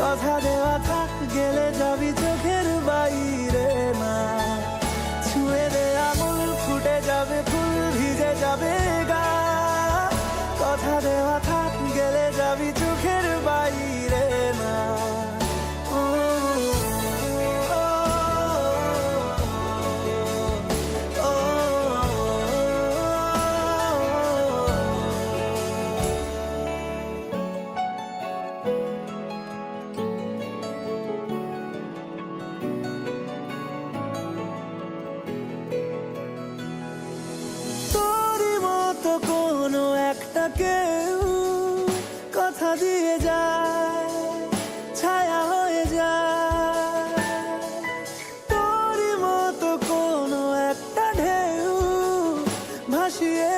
কথা দেওয়া থাক, গেলে যাবি চোখের বাইরে না ছুঁয়ে দে মূল ফুটে যাবে ফুল, ভিজে যাবে গা। কোনো একটা কেউ কথা দিয়ে যায়, ছায়া হয়ে যায়। তোরই মতো কোনো একটা ঢেউ ভাসিয়ে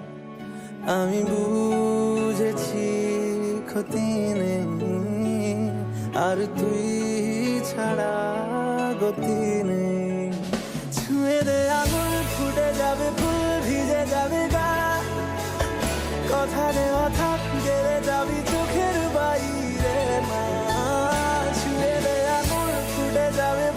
আমি বুঝেছি ক্ষতি নেই, আর তুই ছাড়া গতি নেই। ছুঁয়ে দে আগুন, ফুটে যাবে ফুল, ভিজে যাবে গা। কথা রে অথা গেলে যাবি চোখের বাইরে মা। ছুঁয়ে দে আগুন, ফুটে যাবে